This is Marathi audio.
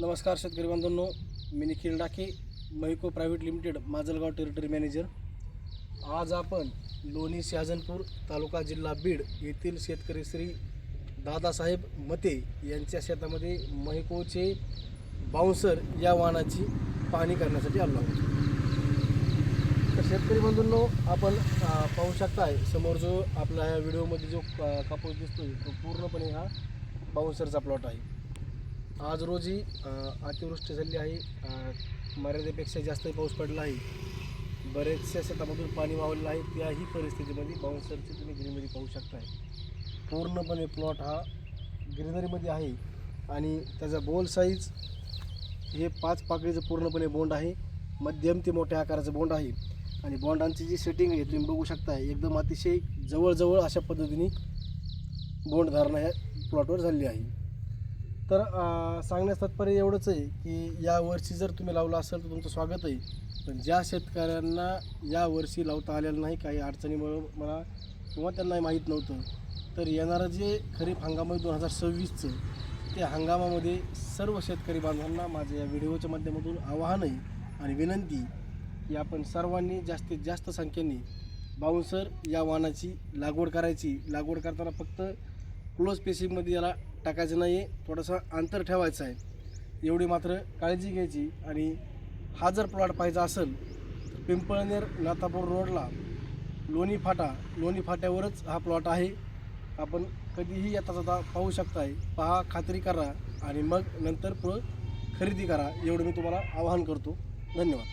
नमस्कार शेतकरी बांधवांनो मी Nikhil Dake Mahyco private limited Majalgaon territory manager. आज आपण लोणी शहाजनपूर तालुका जिल्हा बीड येथील शेतकरी श्री दादासाहेब मते यांच्या शेतामध्ये मैकोचे बाउन्सर या वाहनाची पाहणी करण्यासाठी आलो आहोत. तर शेतकरी बंधूंनो आपण पाहू शकताय समोर जो आपला या व्हिडिओमध्ये जो कापूस दिसतोय तो पूर्णपणे हा बाउन्सरचा प्लॉट आहे. आज रोजी अतिवृष्टी झाली आहे. मर्यादेपेक्षा जास्त पाऊस पडला आहे. बरेचशा शेतामधून पाणी वाहलेलं आहे. त्याही परिस्थितीमध्ये बाउन्सरची तुम्ही ग्रीनरी पाहू शकताय. पूर्णपणे प्लॉट हा ग्रीनरीमध्ये आहे. आणि त्याचा बोल साईज हे पाच पाकळीचं पूर्णपणे बोंड आहे. मध्यम ते मोठ्या आकाराचं बोंड आहे. आणि बोंडांची जी सेटिंग आहे तुम्ही बघू शकताय एकदम अतिशय जवळजवळ अशा पद्धतीने बोंड धारणा ह्या प्लॉटवर झालेली आहे. तर सांगण्यास तात्पर्य एवढंच आहे की या वर्षी जर तुम्ही लावलं असेल तर तुमचं स्वागत आहे. पण ज्या शेतकऱ्यांना या वर्षी लावता आलेलं नाही काही अडचणीमुळे मला किंवा त्यांना माहीत नव्हतं तर येणारं जे खरीप हंगाम आहे दोन हजार सव्वीसचं त्या हंगामामध्ये सर्व शेतकरी बांधवांना माझ्या या व्हिडिओच्या माध्यमातून आवाहन आहे आणि विनंती की आपण सर्वांनी जास्तीत जास्त संख्येने बाउन्सर या वाहनाची लागवड करायची. लागवड करताना फक्त क्लोज स्पेसिंगमध्ये याला टाकायचं नाही आहे थोडंसं अंतर ठेवायचं आहे. एवढी मात्र काळजी घ्यायची. आणि हा जर प्लॉट पाहिजे असेल तर पिंपळनेर नातापूर रोडला लोणी फाटा लोणी फाट्यावरच हा प्लॉट आहे. आपण कधीही येता जाता पाहू शकताय. पहा खात्री करा आणि मग नंतर पुढं खरेदी करा. एवढं मी तुम्हाला आवाहन करतो. धन्यवाद.